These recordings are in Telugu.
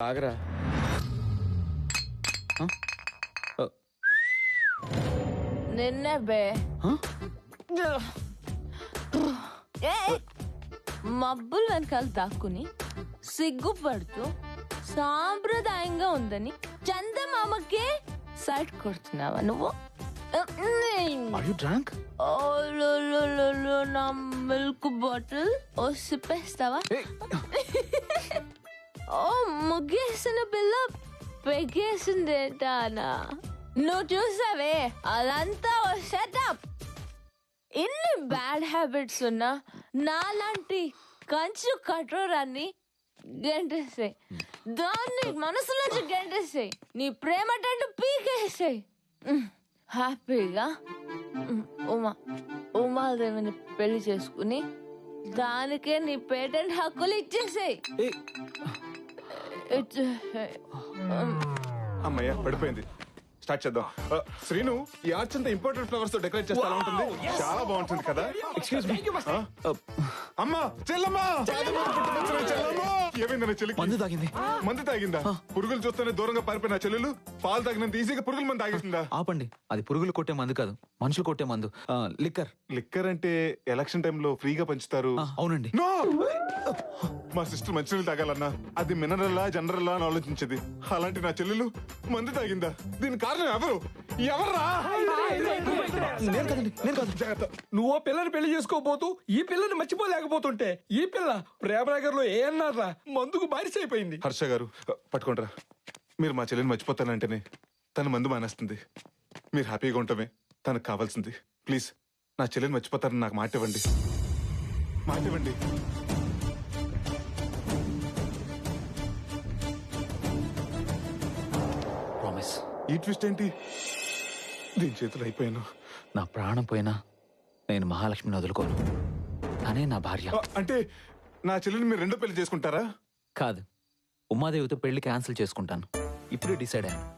ఆగరా. నిన్నే బే. ఏ మబ్బులు వెనకాల దాక్కుని సిగ్గుపడుతూ సాంప్రదాయంగా ఉందని చందమామకే సైట్ కొడుతున్నావా నువ్వు? నా మిల్క్ బాటిల్ ఓ సిప్పేస్తావా? ఓ ముగ్గేసిన పిల్ల పెగేసిందేటానా నువ్వు చూసావే అదంతా ఓ సెటప్ ఇన్ని బ్యాడ్ హ్యాబిట్స్ ఉన్నా నాలాంటి కంచు కఠోరాన్ని గెంటేసాయి దాన్ని మనసులోంచి గెంటేసాయి నీ ప్రేమ టెంట్ పీకేసాయి హ్యాపీగా ఉమా ఉమాదేవిని పెళ్ళి చేసుకుని దానికే నీ పేటెంట్ హక్కులు ఇచ్చేసాయి. ఇచ్చేసాయి అమ్మయ్య పడిపోయింది. స్టార్ట్ చేద్దాం. శ్రీను ఈ ఆర్చ్ అంతా ఇంపార్టెంట్ ఫ్లవర్స్తో డెకరేట్ చేస్తే ఉంటుంది? చాలా బాగుంటుంది కదా. ఎక్స్క్యూజ్ మీ అమ్మా చెల్లమ్మా! పుట్టుకొచ్చిన చెల్లమ్మా ఏమైందన్న చెల్లికి? మందు తాగింది. మందు తాగిందా? పురుగులు చూస్తేనే దూరంగా పారిపోయిన చెల్లెలు? పాలు తాగినంత ఈజీగా పురుగుల మంది తాగిస్తుందా ఆపండి. అది పురుగులు కొట్టే మందు కాదు. మనుషులు కొట్టే మందు. ఆ, లిక్కర్. లిక్కర్ అంటే ఎలక్షన్ టైంలో ఫ్రీగా పంచుతారు. అవునండి. మా సిస్టర్ మంచినీళ్ళు తాగాలన్నా. అది మినరల్లా జనరల్లా అని ఆలోచించేది. అలాంటి నా చెల్లెలు మందు తాగిందా? దీని కారణం ఎవరు? ఎవర్రా? నేను కదండి నేను కాదు. జాగ్రత్త. నువ్వు ఓ పిల్లని పెళ్ళి చేసుకోబోతూ ఈ పిల్లని మర్చిపోలేకపోతుంటే ఈ పిల్ల ప్రేమనగర్లో ఏ అన్నారా? మందుకు బారిస అయిపోయింది హర్ష గారు పట్టుకుంటారా మీరు మా చెల్లిని మర్చిపోతానంటేనే తను మందు మానేస్తుంది. మీరు హ్యాపీగా ఉండటమే తనకు కావాల్సింది. ప్లీజ్ నా చెల్లిని మర్చిపోతారని నాకు మాట ఇవ్వండి. మాట ఇవ్వండి. ఈ ట్విస్ట్ ఏంటి? దీని చేతులు అయిపోయాను. నా ప్రాణం పోయినా నేను మహాలక్ష్మిని వదులుకోను. తనే నా భార్య. ఆ, అంటే నా చెల్లిని మీరు రెండో పెళ్ళి చేసుకుంటారా? కాదు. ఉమాదేవితో పెళ్ళి క్యాన్సిల్ చేసుకుంటాను. ఇప్పుడే డిసైడ్ అయ్యాను.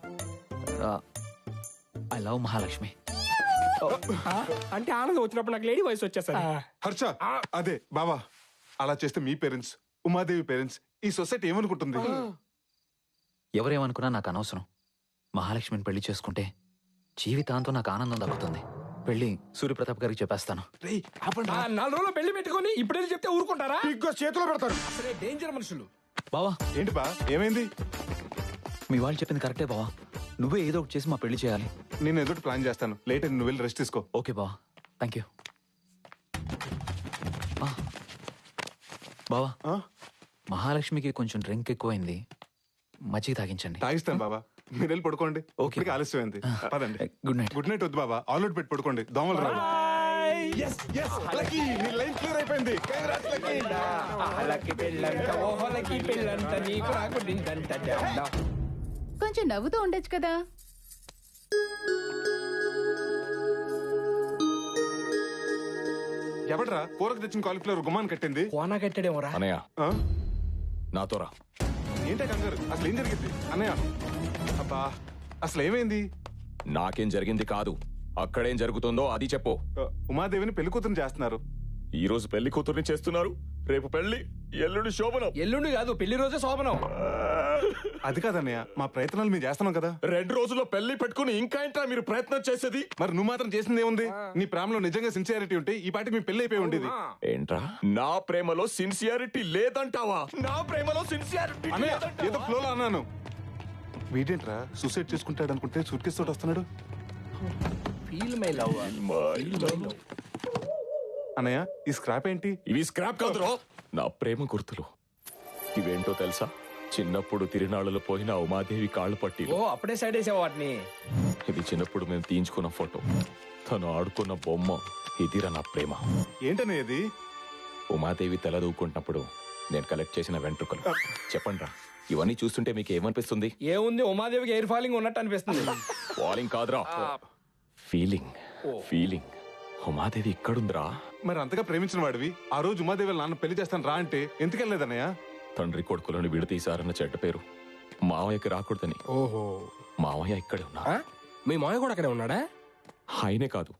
I love Mahalakshmi. ఆ, అంటే ఆనందం వచ్చినప్పుడు నాకు లేడీ వయసు వచ్చేసరి హర్ష అదే బావా అలా చేస్తే మీ పేరెంట్స్ ఉమాదేవి పేరెంట్స్ ఈ సొసైటీ ఏమనుకుంటుంది? ఎవరేమనుకున్నా నాకు అనవసరం. మహాలక్ష్మిని పెళ్ళి చేసుకుంటే జీవితాంతం నాకు ఆనందం దక్కుతుంది. పెళ్ళి సూర్యప్రతాప్ గారికి చెప్పేస్తాను. ఆ, నాలుగు రోజులు పెళ్ళి పెట్టుకొని ఇప్పుడే చెప్తే ఊరుకుంటారా? చేతిలో పెడతారు. అసలే డేంజర్ మనుషులు. బావా. ఏంటి బా ఏమైంది? మీ వాళ్ళు చెప్పింది కరెక్టే బావా. నువ్వే ఏదో ఒకటి చేసి మా పెళ్ళి చేయాలి. నేను ఏదో ఒకటి ప్లాన్ చేస్తాను. లేట్ అయింది నువ్వు వెళ్ళి రెస్ట్ తీసుకో. ఓకే బావా. థ్యాంక్ యూ బావా ఆ? మహాలక్ష్మికి కొంచెం డ్రింక్ ఎక్కువైంది. మజ్జిగ తాగించండి. తాగిస్తాను బాబా మీరు వెళ్ళి పడుకోండి. ఓకే. ఇప్పటికే ఆలస్యమైంది పదండి. గుడ్ నైట్ గుడ్ నైట్ వద్దు బాబా. ఆల్ అవుట్ పెట్టి పడుకోండి. దోమలు రావు. Yes, yes, lucky. నీ లైన్ క్లియర్ అయిపోయింది. Congrats, lucky. అలకి పెళ్ళంట ఓహలకి పెళ్ళంట నీకు నాకు డింటంట డాడా. కొంచెం నవ్వుతూ ఉండొచ్చు కదా. ఎవడ్రా? కూరకు తెచ్చిన కాలిఫ్లవర్ గుమాన్ కట్టింది. కోనా కట్టాడేమోరా. అనయ్య. ఆ? నాతో రా ఏంటే కంగారు? అసలు ఏం జరిగింది? అన్నయ్య. అబ్బా అసలు ఏమైంది? నాకేం జరిగింది కాదు. అక్కడేం జరుగుతుందో అది చెప్పు. ఉమాదేవిని పెళ్ళి కూతురు చేస్తున్నారు. ఈ రోజు పెళ్ళి కూతుర్ని చేస్తున్నారు. రేపు పెళ్ళి ఎల్లుండి శోభనం. ఎల్లుండి కాదు పెళ్ళి రోజే శోభనం. అది కాదన్నయ్య మా ప్రయత్నాలు మేము చేస్తున్నాం కదా. రెండు రోజుల్లో పెళ్ళి పెట్టుకుని ఇంకా ఏంట్రా మీరు ప్రయత్నం చేసేది? మరి నువ్వు మాత్రం చేసింది ఏముంది? నీ ప్రేమలో నిజంగా సిన్సియారిటీ ఉంటే ఈ పాటికి మీ పెళ్ళి అయిపోయి ఉండేది. ఏంట్రా? నా ప్రేమలో సిన్సియారిటీ లేదంటావా? నా ప్రేమలో సిన్సియారిటీ అన్నయ్య ఏదో ఫ్లోలో అన్నాను. వీడేంట్రా సూసైడ్ చేసుకుంటాడు అనుకుంటే సూట్ కేసు తోటి వస్తున్నాడు? ఫీల్ మై లవ్ అన్నయ్య ఈ స్క్రాప్ ఏంటి? ఇవి స్క్రాప్ కాదురా. నా ప్రేమ గుర్తులు. ఇవేంటో తెలుసా? చిన్నప్పుడు తిరునాళ్ళలో పోయిన ఉమాదేవి కాళ్ళు పట్టి ఓ అప్పుడే సైడ్ వేసావు వాటిని. ఇది చిన్నప్పుడు మేము తీయించుకున్న ఫోటో. తను ఆడుకున్న బొమ్మ ఇదిరా నా ప్రేమ. ఏంటన్నయ్య ఇది? ఉమాదేవి తల దూకుంటున్నప్పుడు నేను కలెక్ట్ చేసిన వెంట్రుకలు. చెప్పండి రా ఇవన్నీ చూస్తుంటే మీకు ఏమనిపిస్తుంది? ఏముంది ఉమాదేవికి ఎయిర్ ఫాలింగ్ ఉన్నట్టు అనిపిస్తుంది. వాలింగ్ కాదురా. ఫీలింగ్ ఫీలింగ్ ఉమాదేవి ఇక్కడుందిరా. మరి అంతగా ప్రేమించిన వాడివి? ఆ రోజు ఉమాదేవి నాన్న పెళ్ళి చేస్తాను రా అంటే ఎందుకెళ్ళలేదన్నయ్య? తండ్రి కొడుకులను విడతీశారన్న చెడ్డ పేరు. మావయ్యకి రాకూడదని. ఓహో. మావయ్య ఇక్కడే ఉన్నా. ఆ? మీ మాయ కూడా అక్కడే ఉన్నాడా? ఆయనే కాదు.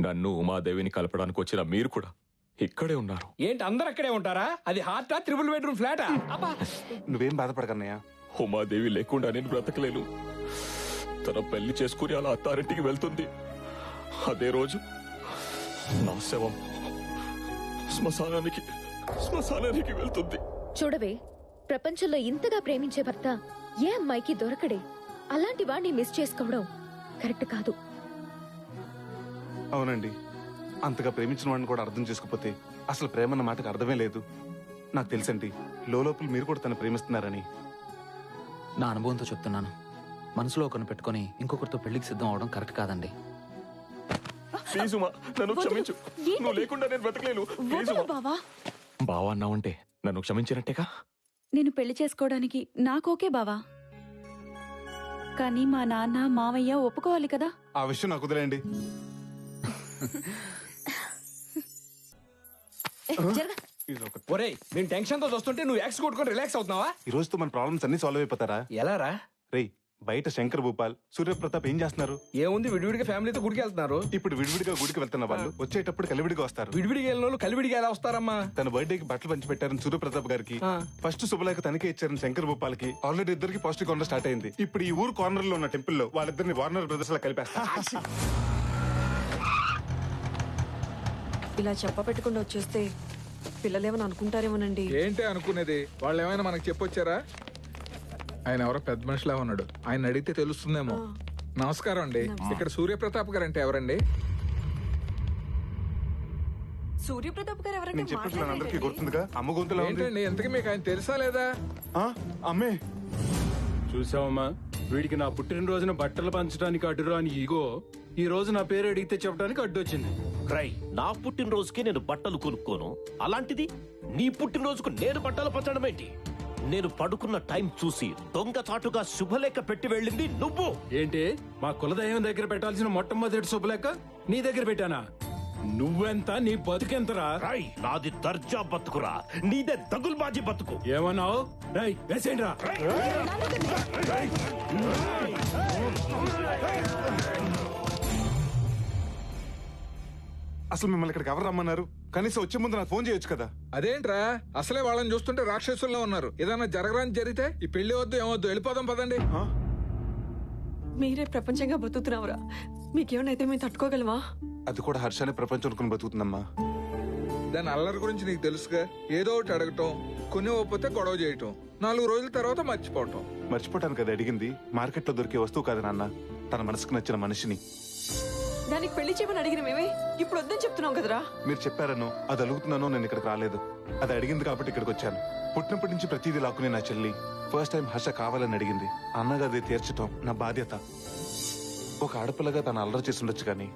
నన్ను ఉమాదేవిని కలపడానికి వచ్చిన మీరు కూడా ఇక్కడే ఉన్నారు. ఏంటి అందరు అక్కడే ఉంటారా? అది హార్టా త్రిబుల్ బెడ్రూమ్ ఫ్లాటా? అబ్బా. నువ్వేం బాధపడకన్నయ్య? ఉమాదేవి లేకుండా నేను బ్రతకలేను. తన పెళ్ళి చేసుకుని అలా అత్తారింటికి వెళ్తుంది. అదే రోజు నా శవం శ్మశానానికి శ్మశానానికి వెళ్తుంది. చూడవే ప్రపంచంలో ఇంతగా ప్రేమించే భర్త ఏ అమ్మాయికి దొరకడే? అలాంటి వాడిని మిస్ చేసుకోవడం కరెక్ట్ కాదు. అవునండి. అంతగా ప్రేమించిన వాడిని కూడా అర్థం చేసుకోకపోతే అసలు ప్రేమ అన్న మాటకు అర్థమే లేదు. నాకు తెలుసండి లోపల మీరు కూడా తను ప్రేమిస్తున్నారని. నా అనుభవంతో చెప్తున్నాను. మనసులో ఒకరిని పెట్టుకొని ఇంకొకరితో పెళ్ళికి సిద్ధం అవడం కరెక్ట్ కాదండి. ప్లీజ్ ఉమా నన్ను క్షమించు. నువ్వు లేకుండా నేను బ్రతకలేను. ప్లీజ్ ఉమా. బావా. బావా అన్నావంటే నన్ను క్షమించినట్టేగా? నేను పెళ్ళి చేసుకోవడానికి నాకోకే బావా. కానీ మా నాన్న మావయ్య ఒప్పుకోవాలి కదా? ఆ విషయం నాకు వదిలేయండి. ఒరేయ్ నేను టెన్షన్తో చూస్తుంటే నువ్వు ఎక్స్ కొట్టుకొని రిలాక్స్ అవుతున్నావా? ఈ రోజుతో మన ప్రాబ్లమ్స్ అన్ని సాల్వ్ అయిపోతారా? ఎలా రా రేయ్ బయట శంకర్ భూపాల్ సూర్యప్రతాప్ ఏం చేస్తున్నారు? ఏముంది విడివిడిగా ఫ్యామిలీతో గుడికి వెళ్తున్నారు. ఇప్పుడు విడివిడిగా గుడికి వెళ్తున్న వాళ్ళు వచ్చేటప్పుడు కలివిడిగా వస్తారు. విడివిడిగా వెళ్ళిన వాళ్ళు కలివిడిగా ఎలా వస్తారమ్మా? తన బర్త్డేకి బట్టలు పంచి పెట్టారని సూర్యప్రతాప్ గారికి. ఫస్ట్ శుభలేఖ తనకే ఇచ్చారని శంకర్ భూపాల్కి ఆల్రెడీ ఇద్దరికి పాజిటివ్ కార్నర్ స్టార్ట్ అయింది. ఇప్పుడు ఈ ఊరు కార్నర్లో ఉన్న టెంపుల్లో వాళ్ళిద్దరిని వార్నర్ బ్రదర్స్ లా కలిపేస్తారు ఇలా చెప్ప పెట్టకుండా వచ్చేస్తే పిల్లలేమని అనుకుంటారేమోనండి. ఏంటి అనుకునేది? వాళ్ళు ఏమైనా మనకు చెప్పొచ్చారా? ఆయన ఎవరో పెద్ద మనిషిలా ఉన్నాడు. ఆయన అడిగితే తెలుస్తుందేమో. నమస్కారం అండి. ఇక్కడ సూర్యప్రతాప్ గారు అంటే ఎవరండి? సూర్యప్రతాప్ గారు ఎవరంటే నేను చెప్పిన అందరికీ గుర్తుందిగా? అమ్మ గొంతులా ఉంది. ఏంటండి? ఎంతకీ మీకు ఆయన తెలుసా లేదా? ఆ, అమ్మే. చూసావమ్మా? వీడికి నా పుట్టినరోజున బట్టలు పంచడానికి అడ్డురాని ఈగో ఈ రోజు నా పేరు అడిగితే చెప్పడానికి అడ్డొచ్చింది. రై నా పుట్టినరోజుకి నేను బట్టలు కొనుక్కోను. అలాంటిది నీ పుట్టినరోజుకు నేను బట్టలు పంచడం ఏంటి? నేను పడుకున్న టైం చూసి దొంగ చాటుగా శుభలేఖ పెట్టి వెళ్ళింది నువ్వు. ఏంటి? మా కులదైవం దగ్గర పెట్టాల్సిన మొట్టమొదటి శుభలేక నీ దగ్గర పెట్టానా? నువ్వెంత నీ బతుకెంతరా? రై నాది దర్జా బతుకురా. నీదే దగుల్బాజీ బతుకు. ఏమన్నావు? రై వేసేయండిరా. అసలు మిమ్మల్ని ఇక్కడికి ఎవరు రమ్మన్నారు? కనీసం వచ్చే ముందు నాకు ఫోన్ చేయొచ్చు కదా? అదేంట్రా? అసలే వాళ్ళని చూస్తుంటే రాక్షసుల్లో ఉన్నారు. ఏదైనా జరగరాని జరిగితే ఈ పెళ్ళి వద్దు ఏమొద్దు వెళ్ళిపోదాం పదండి. ఆ? మీరే ప్రపంచంగా బతుకుతున్నావురా. మీకేమైనా మేము తట్టుకోగలమా? అది కూడా హర్షాన్ని ప్రపంచం అనుకుని బతుకుతుందమ్మా. దాని అల్లరి గురించి నీకు తెలుసుగా. ఏదో ఒకటి అడగటం కొన్ని ఒప్పితే గొడవ చేయటం నాలుగు రోజుల తర్వాత మర్చిపోవటం. మర్చిపోవటానికి అది అడిగింది మార్కెట్లో దొరికే వస్తువు కాదు నాన్న. తన మనసుకు నచ్చిన మనిషిని. దానికి పెళ్ళి చేయమని అడిగిన మేమే ఇప్పుడు వద్దని చెప్తున్నాం కదరా. మీరు చెప్పారనో అది అడుగుతున్నానో నేను ఇక్కడికి రాలేదు. అది అడిగింది కాబట్టి ఇక్కడికి వచ్చాను. పుట్టినప్పటి నుంచి ప్రతిదీ లాక్కునే నా చెల్లి. ఫస్ట్ టైం హర్ష కావాలని అడిగింది. అన్నగా అది తీర్చటం నా బాధ్యత. ఒక ఆడపిల్లగా తను అల్లరి చేసి ఉండొచ్చు కానీ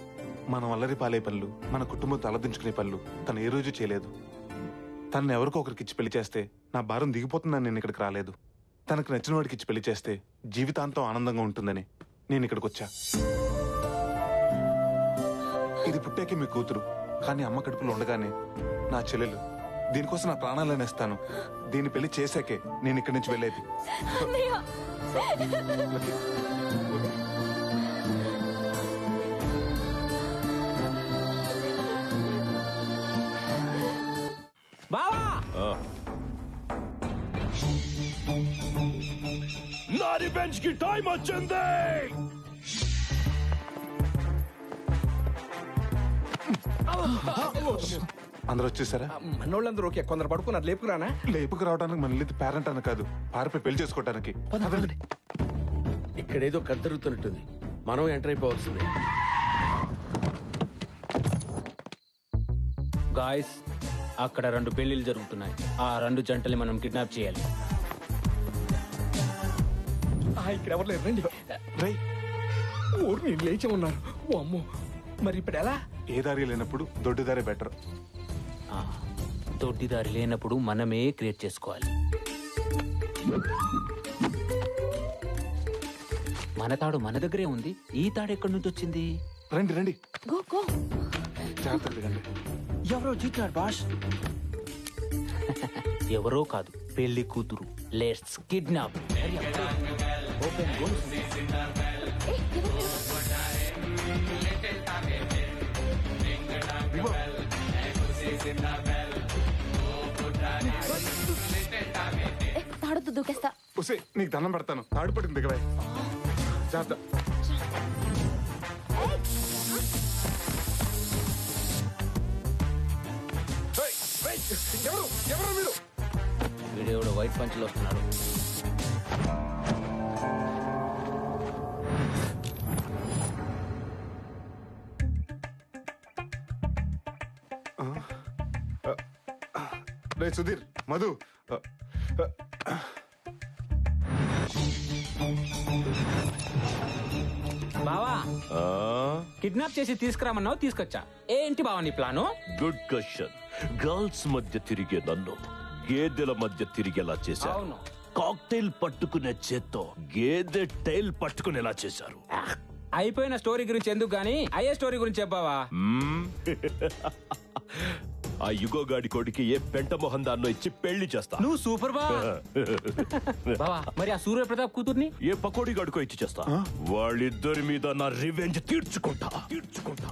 మనం అల్లరి పాలే పనులు మన కుటుంబంతో అలదించుకునే పనులు తను ఏ రోజు చేయలేదు. తనని ఎవరికో ఒకరికి ఇచ్చి పెళ్ళి చేస్తే నా భారం దిగిపోతుందని నేను ఇక్కడికి రాలేదు. తనకు నచ్చిన వాడికి ఇచ్చి పెళ్ళి చేస్తే జీవితాంతం ఆనందంగా ఉంటుందని నేను ఇక్కడికి వచ్చా. ఇది పుట్టాకే మీ కూతురు. కానీ అమ్మ కడుపులో ఉండగానే నా చెల్లెలు దీనికోసం నా ప్రాణాలను ఇస్తాను దీని పెళ్ళి చేశాకే నేను ఇక్కడి నుంచి వెళ్ళేది. బావా! నా రివెంజ్కి టైం వచ్చింది అందరూ వచ్చేసారా? మనోళ్ళందరూ ఓకే. కొందరు పడుకున్నారు లేపుకురానా? లేపుకు రావడానికి మన లేదు పేరెంట్ అని కాదు. పారిపోయి పెళ్ళి చేసుకోవడానికి ఇక్కడేదో కద్దరుగుతున్నట్టుంది మనం ఎంటర్ అయిపోవాల్సిందే. గాయస్ అక్కడ రెండు పెళ్ళిళ్ళు జరుగుతున్నాయి. ఆ రెండు జంటల్ని మనం కిడ్నాప్ చేయాలి. ఇక్కడ ఎవరు లేరు రండి. రై ఊరు నేను లేచి ఉన్నారు ఓ అమ్మో మరి ఇప్పుడు ఎలా? ఏ దారి లేనప్పుడు దొడ్డు దారి బెటర్ దొడ్డిదారి లేనప్పుడు మనమే క్రియేట్ చేసుకోవాలి. మన తాడు మన దగ్గరే ఉంది. ఈ తాడు ఎక్కడి నుంచి వచ్చింది? రండి రండి. Go go. జాగ్రత్తగా దిగండి ఎవరో జీతాడు బాష్ ఎవరో కాదు పెళ్ళి కూతురు. లెట్స్ కిడ్నాప్ తాడొద్దు దూకేస్తా. ఉసే నీకు దండం పెడతాను. తాడు పడింది దిగవే. జాగ్రత్త. ఎవరు? ఎవరు మీరు వీడియో వైట్ పంచులు వస్తున్నాడు. సుధీర్ మధు. బావా కిడ్నాప్ చేసి తీసుకురామన్నావు తీసుకొచ్చా? ఏంటి బావా నీ ప్లాను? గుడ్ క్వశ్చన్ గర్ల్స్ మధ్య తిరిగే నన్ను గేదెల మధ్య తిరిగేలా చేశారు. అవును. కాక్టైల్ పట్టుకునే చేత్తో గేదె టైల్ పట్టుకునేలా చేశారు. అయిపోయిన స్టోరీ గురించి ఎందుకు గానీ అయ్యే స్టోరీ గురించి చెప్పావా. ఆ యుగోగాడి కొడుకి ఏ పెంట మొహం దాన్నో ఇచ్చి పెళ్ళి చేస్తా. నువ్వు సూపర్ బా. బావా మరి ఆ సూర్య ప్రతాప్ కూతుర్ని? ఏ పకోడీ గడుకో ఇచ్చి చేస్తా. వాళ్ళిద్దరి మీద నా రివెంజ్ తీర్చుకుంటా. తీర్చుకుంటా.